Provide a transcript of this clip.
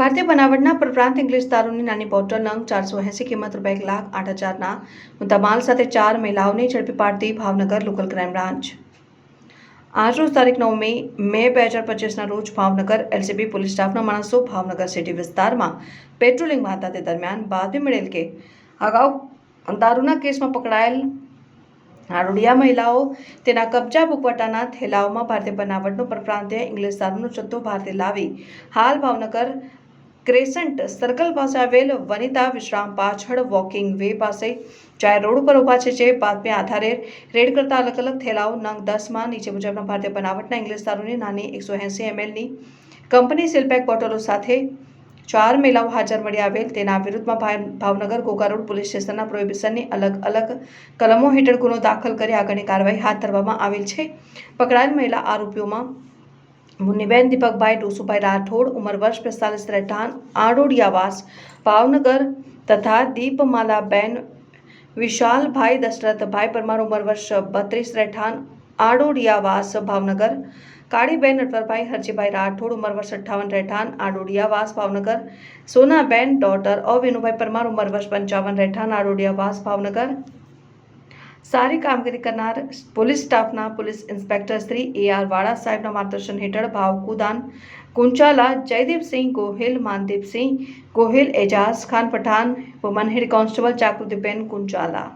ભારતીય બનાવટના પરપ્રાંત ઇંગ્લિશ દારૂની નાની બોટલ નંગ ચારસો એંસી કિંમત રૂપિયા એક લાખ આઠ હજારના મુદ્દામાલ સાથે ચાર મહિલાઓને ઝડપી પાડતી ભાવનગર લોકલ ક્રાઇમ બ્રાન્ચ. આજરોજ તારીખ નવ મે બે હજાર પચીસના રોજ ભાવનગર એલસીબી પોલીસ સ્ટાફના માણસો ભાવનગર સિટી વિસ્તારમાં પેટ્રોલિંગમાં હતા તે દરમિયાન બાતમી મળેલ કે અગાઉ દારૂના કેસમાં પકડાયેલ આરોડિયા મહિલાઓ તેના કબજા ભૂકવટાના થેલાઓમાં ભારતીય બનાવટનો પરપ્રાંતીય ઇંગ્લિશ દારૂનો જથ્થો ભારતે લાવી હાલ ભાવનગર ક્રેસન્ટ સર્કલ પાસે આવેલ વનિતા વિશ્રામ પાછળ વોકિંગ વે પાસે. ચાર રોડ ઉપર ઊભા છે, જે બાતમી આધારે રેડ કરતા અલગ અલગ થેલાઓ નંગ દસમાં નીચે મુજબના ભારતીય બનાવટના ઇંગ્લિશ દારૂની નાની એકસો એંસી એમએલની કંપની સિલપેક બોટલો સાથે ચાર મહિલાઓ હાજર મળી આવેલ. તેના વિરુદ્ધમાં ભાવ- ભાવનગર ઘોઘા રોડ પોલીસ સ્ટેશનના પ્રોહિબિશનની અલગ અલગ કલમો હેઠળ ગુનો દાખલ કરી આગળની કાર્યવાહી હાથ ધરવામાં આવેલ છે. પકડાયેલ મહિલા આરોપીઓમાં મુન્નીબેન દીપકભાઈ ડોસુભાઈ રાઠોડ, ઉંમર વર્ષ પિસ્તાલીસ રહેઠાણ આડોડિયાવાસ, ભાવનગર તથા દીપમાલાબેન, વિશાલભાઈ દશરથભાઈ પરમાર, ઉંમર વર્ષ બત્રીસ રહેઠાણ આડોડિયાવાસ, ભાવનગર, કાળીબેન અટવરભાઈ હરજીભાઈ રાઠોડ, ઉંમર વર્ષ અઠ્ઠાવન રહેઠાણ આડોડિયાવાસ, ભાવનગર, સોનાબેન ડોટર, અવિનુભાઈ વિનુભાઈ પરમાર, ઉંમર વર્ષ પંચાવન રહેઠાણ આડોડિયાવાસ, ભાવનગર સારી કામગીરી કરનાર પોલીસ સ્ટાફના police inspector Shri A R Vala સાહેબના માર્ગદર્શન હેઠળ ભાવ કુદાન, Kunchala, Jaydeepsinh Gohil, Mandeepsinh Gohil, Ejaz Khan Pathan woman head constable Jagrutiben Kunchala.